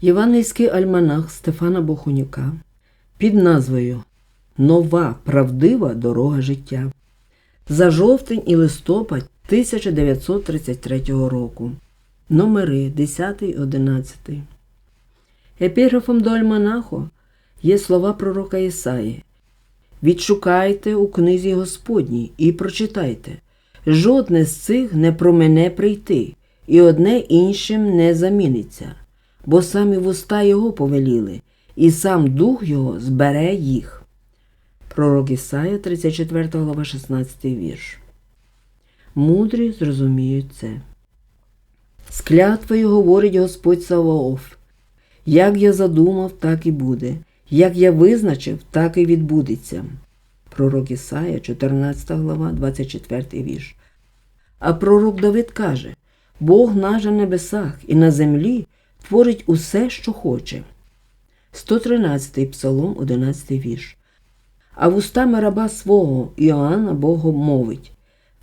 Євангельський альманах Стефана Бохунюка під назвою Нова правдива дорога життя за жовтень і листопад 1933 року. Номери 10 11. Епіграфом до альманаху є слова пророка Ісаї. Відшукайте у книзі Господній і прочитайте. Жодне з цих не про мене прийти, і одне іншим не заміниться, бо самі вуста його повеліли, і сам дух його збере їх. Пророк Ісая, 34 глава, 16 вірш. Мудрі зрозуміють це. З клятвою говорить Господь Саваоф. Як я задумав, так і буде, як я визначив, так і відбудеться. Пророк Ісая, 14 глава, 24 вірш. А пророк Давид каже: Бог наш на небесах і на землі творить усе, що хоче. 113 Псалом, 11 вірш. А вустами раба свого Іоанна Богом мовить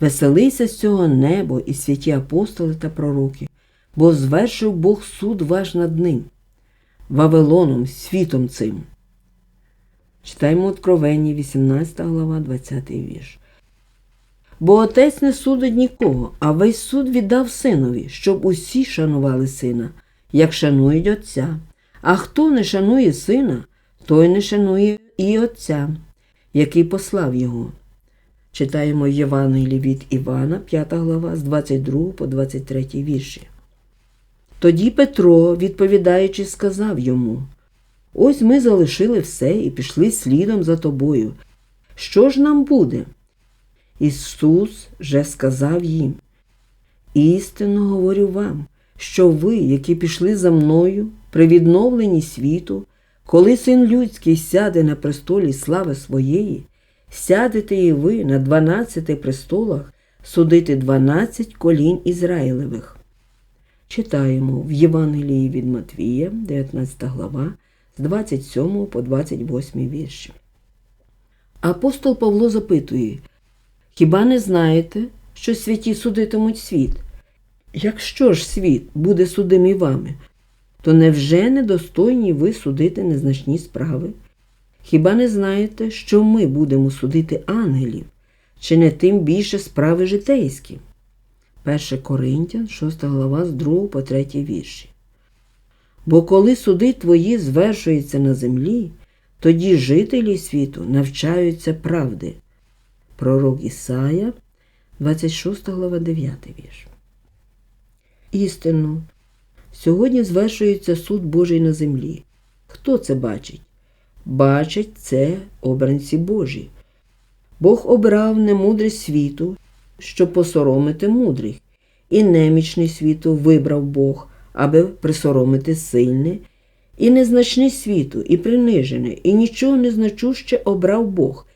Веселися з цього небо і святі апостоли та пророки, бо звершив Бог суд ваш над ним, Вавилоном, світом цим. Читаємо Откровення, 18 глава, 20 вірш. Бо отець не судить нікого, а весь суд віддав синові, щоб усі шанували сина, як шанують Отця. А хто не шанує сина, той не шанує і Отця, який послав його. Читаємо Євангелії від Івана, 5 глава, з 22 по 23 вірші. Тоді Петро, відповідаючи, сказав йому: Ось ми залишили все і пішли слідом за тобою. Що ж нам буде? Ісус же сказав їм: Істинно говорю вам, що ви, які пішли за мною при відновленні світу, коли син людський сяде на престолі слави своєї, сядете і ви на дванадцяти престолах судити дванадцять колінь Ізраїлевих. Читаємо в Євангелії від Матвія, 19 глава, з 27 по 28 вірші. Апостол Павло запитує, Хіба не знаєте, що святі судитимуть світ? Якщо ж світ буде судимий вами, то невже недостойні ви судити незначні справи? Хіба не знаєте, що ми будемо судити ангелів, чи не тим більше справи житейські? 1 Коринтян, 6 глава з 2 по 3 вірші. Бо коли суди твої звершуються на землі, тоді жителі світу навчаються правди. Пророк Ісая, 26 глава 9 вірш. Істинно, сьогодні звершується суд Божий на землі. Хто це бачить? Бачать це обранці Божі. Бог обрав немудрість світу, щоб посоромити мудрих, і немічний світу вибрав Бог, аби присоромити сильне, і незначне світу, і принижене, і нічого незначуще обрав Бог,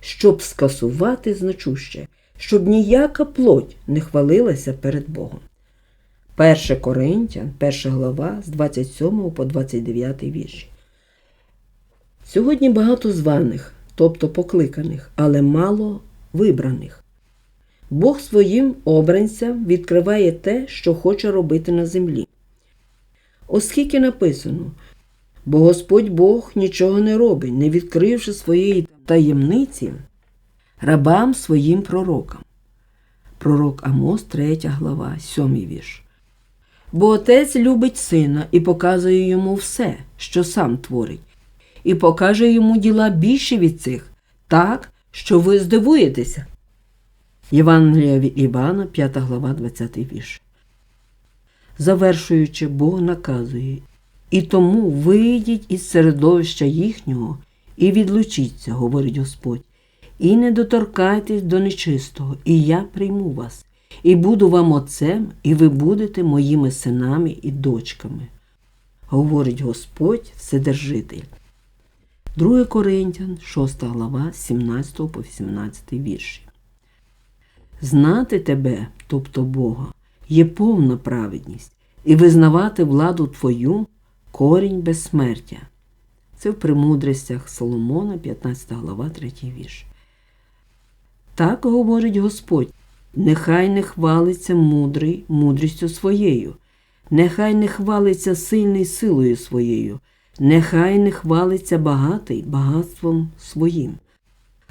щоб скасувати значуще, щоб ніяка плоть не хвалилася перед Богом. 1 Коринтян, 1 глава з 27 по 29 вірші. Сьогодні багато званих, тобто покликаних, але мало вибраних. Бог своїм обранцям відкриває те, що хоче робити на землі. Оскільки написано, бо Господь Бог нічого не робить, не відкривши своєї таємниці рабам своїм пророкам. Пророк Амос, 3 глава, 7 вірш. Бо отець любить сина і показує йому все, що сам творить, і покаже йому діла більше від цих, так, що ви здивуєтеся. Євангелія Івана, 5 глава, 20 вірш. Завершуючи, Бог наказує і тому вийдіть із середовища їхнього і відлучіться, говорить Господь, і не доторкайтесь до нечистого, і я прийму вас, і буду вам отцем, і ви будете моїми синами і дочками, говорить Господь Вседержитель. 2 Коринтян, 6 глава, 17 по 18 вірші. Знати тебе, тобто Бога, є повна праведність, і визнавати владу Твою корінь безсмертя. Це в премудростях Соломона, 15 глава, 3 вірш. Так говорить Господь, нехай не хвалиться мудрий мудрістю своєю, Нехай не хвалиться сильний силою своєю, нехай не хвалиться багатий багатством своїм.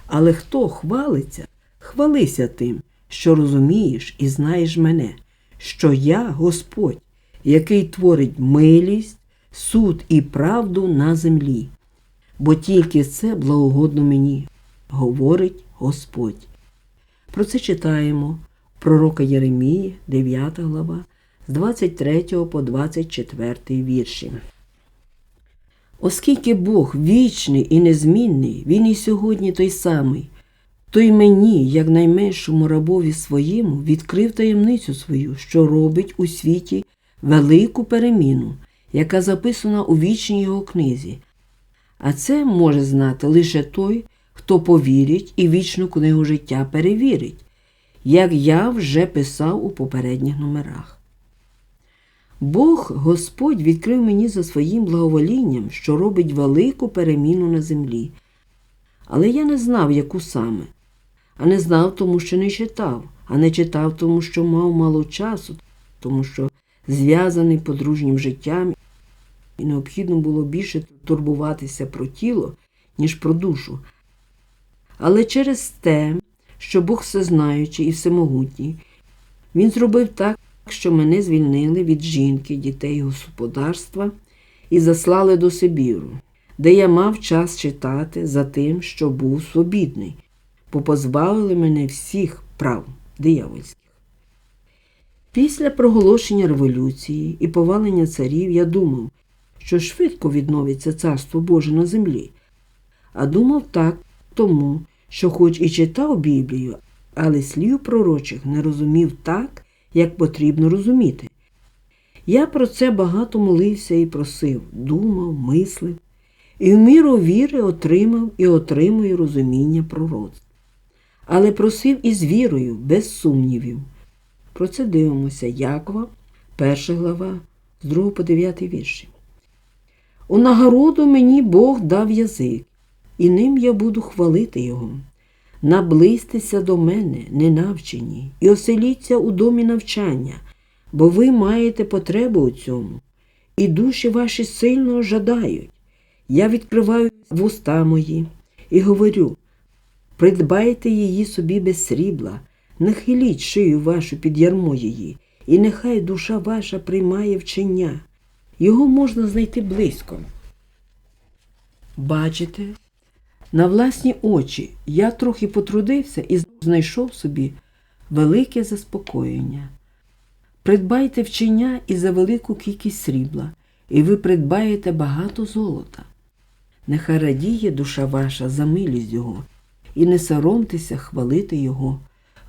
Але хто хвалиться, хвалися тим, що розумієш і знаєш мене, що я Господь, який творить милість, суд і правду на землі. Бо тільки це благогодно мені, говорить Господь. Про це читаємо пророка Єремії, 9 глава, з 23 по 24 вірші. Оскільки Бог вічний і незмінний, Він і сьогодні той самий, то й мені, як найменшому рабові своєму, відкрив таємницю свою, що робить у світі велику переміну, яка записана у вічній його книзі. А це може знати лише той, хто повірить і вічну книгу життя перевірить, як я вже писав у попередніх номерах. Бог Господь відкрив мені за своїм благоволінням, що робить велику переміну на землі. Але я не знав, яку саме, а не знав, тому що не читав, а не читав, тому що мав мало часу, тому що зв'язаний подружнім життям, і необхідно було більше турбуватися про тіло, ніж про душу. Але через те, що Бог всезнаючий і всемогутній, Він зробив так, що мене звільнили від жінки, дітей господарства і заслали до Сибіру, де я мав час читати за тим, що був свобідний, бо позбавили мене всіх прав диявольських. Після проголошення революції і повалення царів я думав, що швидко відновиться царство Боже на землі, а думав так тому, що хоч і читав Біблію, але слів пророчих не розумів так, як потрібно розуміти. Я про це багато молився і просив, думав, мислив, і в міру віри отримав і отримую розуміння пророцтв. Але просив із вірою, без сумнівів. Про це дивимося Якова, перша глава, з 2 по 9 вірші. У нагороду мені Бог дав язик, і ним я буду хвалити його. Наблизьтеся до мене, ненавчені, і оселіться у домі навчання, бо ви маєте потребу у цьому, і душі ваші сильно жадають. Я відкриваю вуста мої і говорю: придбайте її собі без срібла, нахиліть шию вашу під ярмо її, і нехай душа ваша приймає вчення. Його можна знайти близько. Бачите, на власні очі я трохи потрудився і знайшов собі велике заспокоєння. Придбайте вчення і за велику кількість срібла, і ви придбаєте багато золота. Нехай радіє душа ваша за милість Його, і не соромтеся хвалити Його.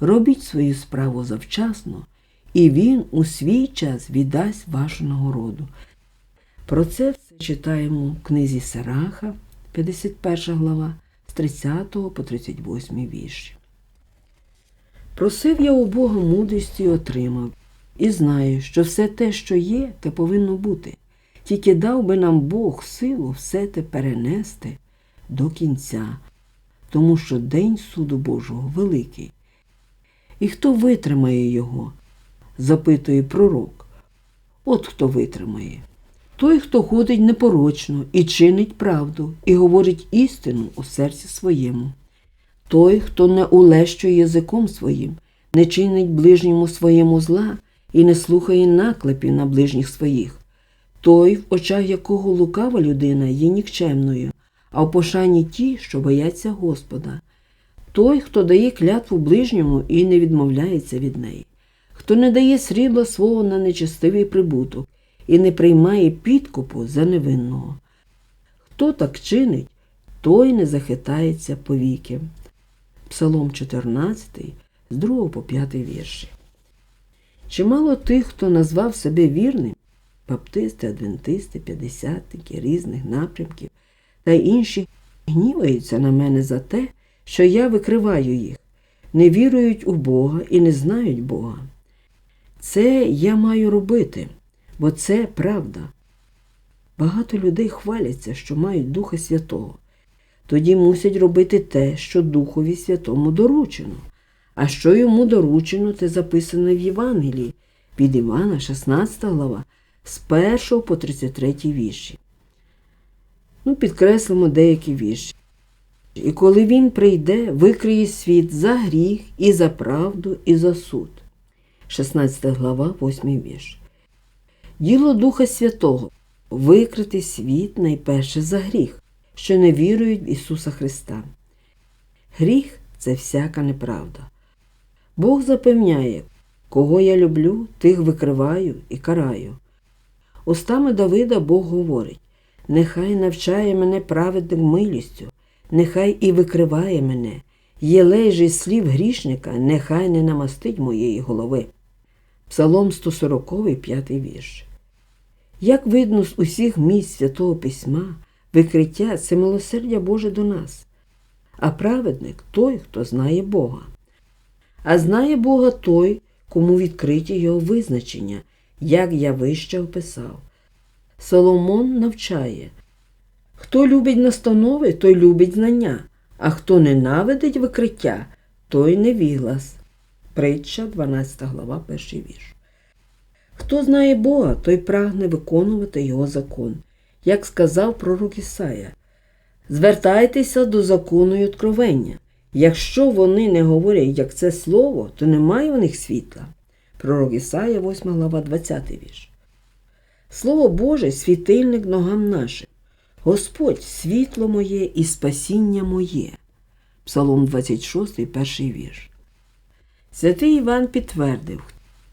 Робіть свою справу завчасно, і Він у свій час віддасть вашу нагороду. Про це все читаємо в книзі Сараха, 51 глава, з 30 по 38 вірші. Просив я у Бога мудрості і отримав, і знаю, що все те, що є, те повинно бути. Тільки дав би нам Бог силу все те перенести до кінця, тому що День суду Божого великий. І хто витримає його? запитує пророк. От хто витримає. Той, хто ходить непорочно і чинить правду, і говорить істину у серці своєму. Той, хто не улещує язиком своїм, не чинить ближньому своєму зла і не слухає наклепів на ближніх своїх. Той, в очах якого лукава людина є нікчемною, а в пошані ті, що бояться Господа. Той, хто дає клятву ближньому і не відмовляється від неї, хто не дає срібла свого на нечестивий прибуток і не приймає підкупу за невинного. Хто так чинить, той не захитається повіки. Псалом 14, з 2 по 5 вірші. Чимало тих, хто назвав себе вірним, баптисти, адвентисти, п'ятдесятники різних напрямків та інші гніваються на мене за те, що я викриваю їх, не вірують у Бога і не знають Бога. Це я маю робити, бо це правда. Багато людей хваляться, що мають Духа Святого. Тоді мусять робити те, що Духові Святому доручено. А що йому доручено, це записано в Євангелії, від Івана, 16 глава, з 1 по 33 вірші. Ну, підкреслимо деякі вірші. І коли він прийде, викриє світ за гріх, і за правду, і за суд. 16 глава, 8 вірш. Діло Духа Святого викрити світ найперше за гріх, що не вірують в Ісуса Христа. Гріх це всяка неправда. Бог запевняє, кого я люблю, тих викриваю і караю. Устами Давида Бог говорить: нехай навчає мене праведник милістю, нехай і викриває мене, єлей же слів грішника, нехай не намастить моєї голови. Псалом 140, 5 вірш. Як видно з усіх місць Святого Письма, викриття це милосердя Боже до нас, а праведник той, хто знає Бога. А знає Бога той, кому відкриті його визначення, як я вище описав. Соломон навчає хто любить настанови, той любить знання, а хто ненавидить викриття, той невіглас. Притча, 12 глава, перший вірш. Хто знає Бога, той прагне виконувати Його закон, як сказав пророк Ісая. Звертайтеся до закону й откровення. Якщо вони не говорять, як це слово, то немає у них світла. Пророк Ісая, 8 глава, 20 вірш. Слово Боже світильник ногам нашим. Господь світло моє і спасіння моє. Псалом 26, перший вірш. Святий Іван підтвердив,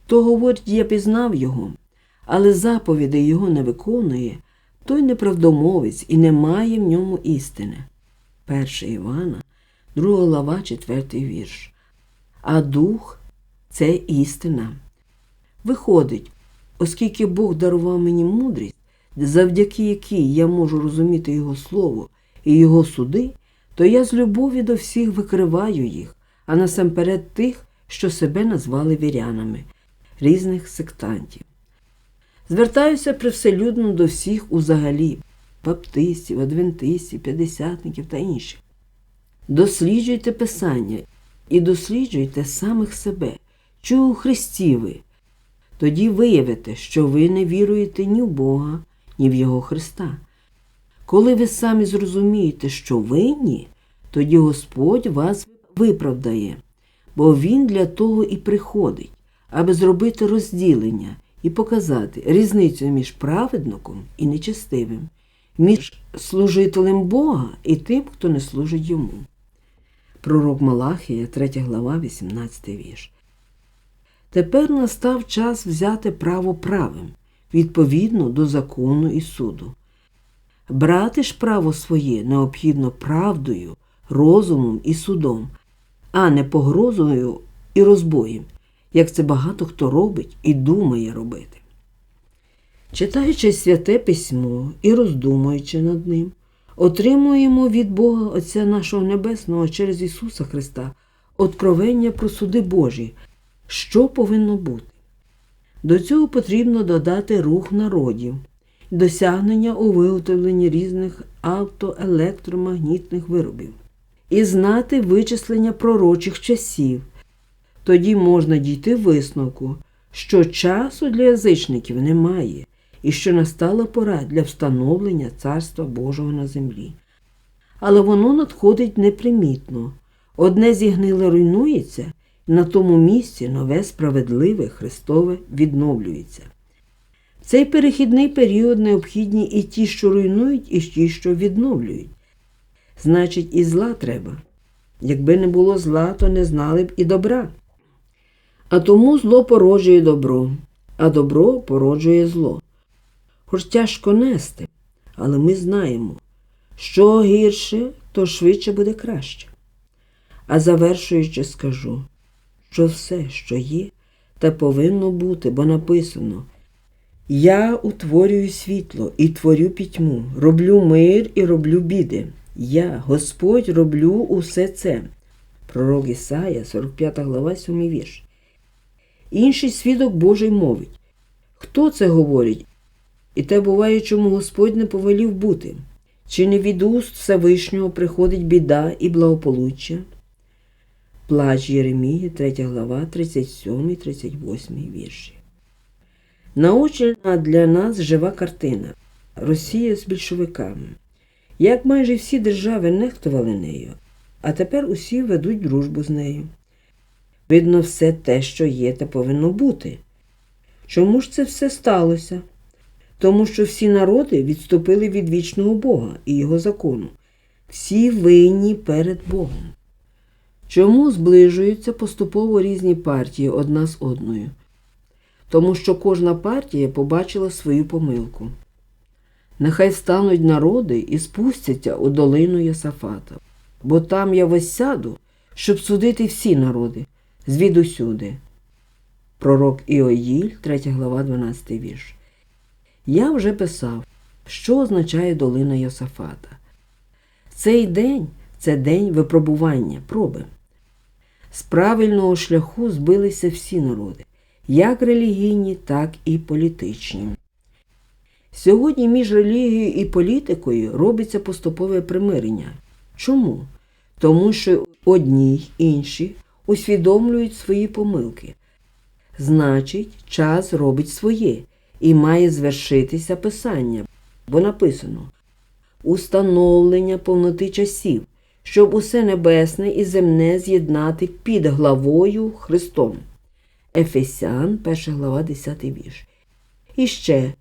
хто говорить, я пізнав його, але заповіди його не виконує, той неправдомовець і не має в ньому істини. 1 Івана, 2 глава, 4 вірш. А дух це істина. Виходить, оскільки Бог дарував мені мудрість, завдяки якій я можу розуміти Його Слово і Його суди, то я з любові до всіх викриваю їх, а насамперед тих, що себе назвали вірянами, різних сектантів. Звертаюся привселюдно до всіх узагалі баптистів, адвентистів, п'ятдесятників та інших. Досліджуйте Писання і досліджуйте самих себе, чого у Христі ви. Тоді виявите, що ви не віруєте ні в Бога, ні в Його Христа. Коли ви самі зрозумієте, що винні, тоді Господь вас виправдає, бо Він для того і приходить, аби зробити розділення і показати різницю між праведником і нечестивим, між служителем Бога і тим, хто не служить йому. Пророк Малахія, 3 глава, 18 вірш. Тепер настав час взяти право правим, відповідно до закону і суду. Брати ж право своє необхідно правдою, розумом і судом, а не погрозою і розбоєм, як це багато хто робить і думає робити. Читаючи святе письмо і роздумуючи над ним, отримуємо від Бога Отця нашого Небесного через Ісуса Христа откровення про суди Божі, що повинно бути. До цього потрібно додати рух народів, досягнення у виготовленні різних автоелектромагнітних виробів і знати вичислення пророчих часів. Тоді можна дійти висновку, що часу для язичників немає і що настала пора для встановлення Царства Божого на землі. Але воно надходить непримітно. Одне зігниле руйнується, і на тому місці нове справедливе Христове відновлюється. Цей перехідний період необхідні і ті, що руйнують, і ті, що відновлюють. Значить, і зла треба. Якби не було зла, то не знали б і добра. А тому зло породжує добро, а добро породжує зло. Хоч тяжко нести, але ми знаємо, що гірше, то швидше буде краще. А завершуючи, скажу, що все, що є, те повинно бути, бо написано Я утворюю світло і творю пітьму, роблю мир і роблю біди. Я, Господь, роблю усе це. Пророк Ісая, 45 глава, 7 вірш. Інший свідок Божий мовить. Хто це говорить? І те буває, чому Господь не повелів бути. Чи не від уст Всевишнього приходить біда і благополуччя? Плач Єремії, 3 глава, 37, 38 вірші. Наочена для нас жива картина Росія з більшовиками. Як майже всі держави нехтували нею, а тепер усі ведуть дружбу з нею. Видно, все те, що є, те повинно бути. Чому ж це все сталося? Тому що всі народи відступили від вічного Бога і Його закону. Всі винні перед Богом. Чому зближуються поступово різні партії одна з одною? Тому що кожна партія побачила свою помилку. Нехай стануть народи і спустяться у долину Єсафата, бо там я восяду, щоб судити всі народи, звідусюди. Пророк Іоїль, 3 глава, 12 вірш. Я вже писав, що означає долина Йосафата. Цей день це день випробування, проби. З правильного шляху збилися всі народи, як релігійні, так і політичні. Сьогодні між релігією і політикою робиться поступове примирення. Чому? Тому що одні й інші усвідомлюють свої помилки. Значить, час робить своє і має звершитися писання, бо написано установлення повноти часів, щоб усе небесне і земне з'єднати під главою Христом. Ефесян, 1 глава, 10 вірш. І ще,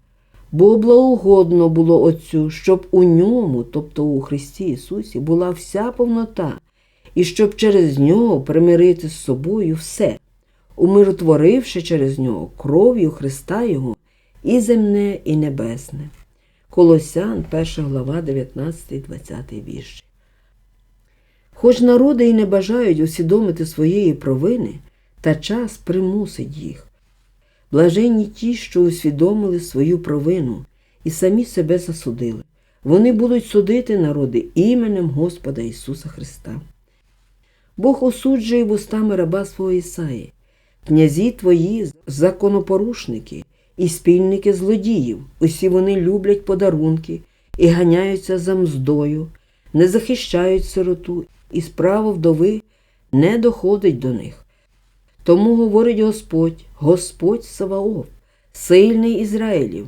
бо благоугодно було Отцю, щоб у ньому, тобто у Христі Ісусі, була вся повнота, і щоб через нього примирити з собою все, умиротворивши через нього кров'ю Христа Його і земне, і небесне. Колосян, 1 глава, 19-20 вірші. Хоч народи і не бажають усвідомити своєї провини, та час примусить їх. Блаженні ті, що усвідомили свою провину і самі себе засудили. Вони будуть судити народи іменем Господа Ісуса Христа. Бог осуджує вустами раба свого Ісаї. Князі твої законопорушники і спільники злодіїв. Усі вони люблять подарунки і ганяються за мздою, не захищають сироту, і справа вдови не доходить до них. Тому говорить Господь, Господь Саваоф, сильний Ізраїлів.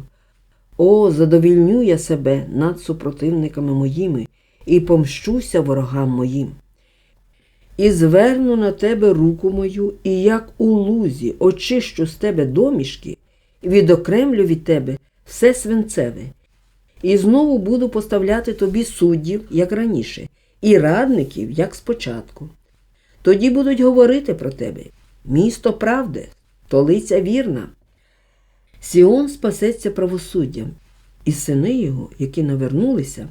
О, задовільню я себе над супротивниками моїми і помщуся ворогам моїм. І зверну на тебе руку мою, і як у лузі очищу з тебе домішки, відокремлю від тебе все свинцеве, і знову буду поставляти тобі суддів, як раніше, і радників, як спочатку. Тоді будуть говорити про тебе місто правди, столиця вірна. Сіон спасеться правосуддям, і сини його, які навернулися,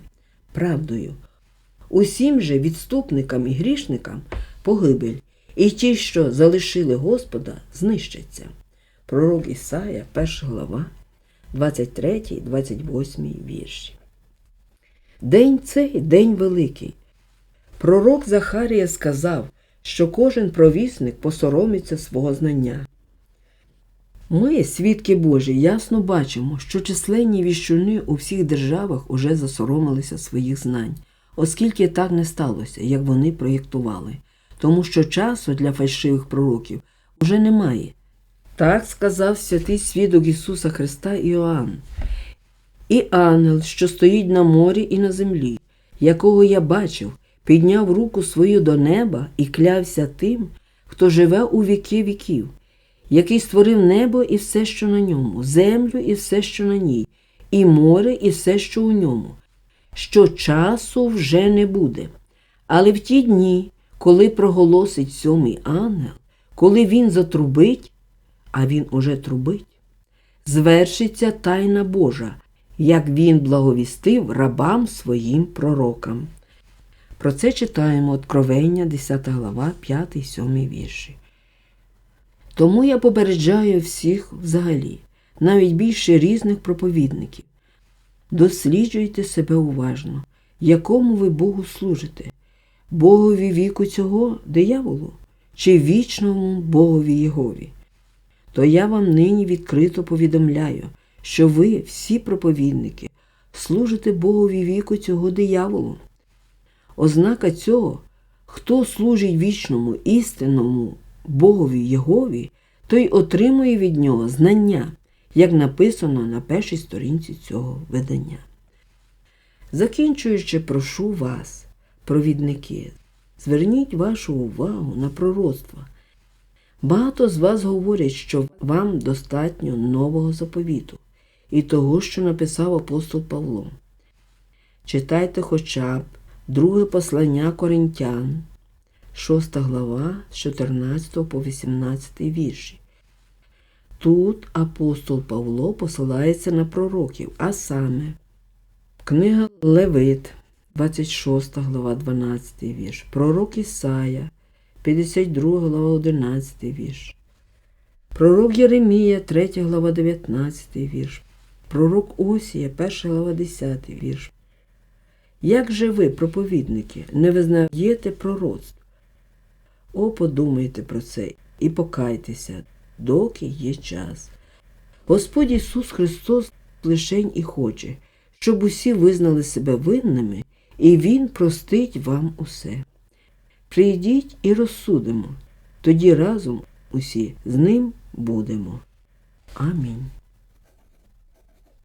правдою. Усім же відступникам і грішникам погибель, і ті, що залишили Господа, знищаться. Пророк Ісая, 1 глава, 23, 28 вірші. День цей день великий. Пророк Захарія сказав, що кожен провісник посоромиться свого знання. Ми, свідки Божі, ясно бачимо, що численні віщуни у всіх державах уже засоромилися своїх знань, оскільки так не сталося, як вони проєктували, тому що часу для фальшивих пророків уже немає. Так сказав святий свідок Ісуса Христа Іоанн. І ангел, що стоїть на морі і на землі, якого я бачив, підняв руку свою до неба і клявся тим, хто живе у віки віків, який створив небо і все, що на ньому, землю і все, що на ній, і море і все, що у ньому, що часу вже не буде. Але в ті дні, коли проголосить сьомий ангел, коли він затрубить, а він уже трубить, звершиться тайна Божа, як він благовістив рабам своїм пророкам. Про це читаємо Откровення, 10 глава, 5, 7 вірші. Тому я попереджаю всіх взагалі, навіть більше різних проповідників. Досліджуйте себе уважно, якому ви Богу служите, Богові віку цього дияволу чи вічному Богові Єгові. То я вам нині відкрито повідомляю, що ви, всі проповідники, служите Богові віку цього дияволу. Ознака цього, хто служить вічному істинному Богові Єгові, той отримує від нього знання, як написано на першій сторінці цього видання. Закінчуючи, прошу вас, провідники, зверніть вашу увагу на пророцтва. Багато з вас говорять, що вам достатньо нового заповіту і того, що написав апостол Павло. Читайте хоча б друге послання Коринтян, 6 глава з 14 по 18 вірші. Тут апостол Павло посилається на пророків, а саме книга Левит, 26 глава, 12 вірш, пророк Ісая, 52 глава, 11 вірш, пророк Єремія, 3 глава, 19 вірш, пророк Осія, 1 глава, 10 вірш. Як же ви, проповідники, не визнаєте пророцтв? О, подумайте про це і покайтеся, доки є час. Господь Ісус Христос лишень і хоче, щоб усі визнали себе винними, і Він простить вам усе. Прийдіть і розсудимо, тоді разом усі з ним будемо. Амінь.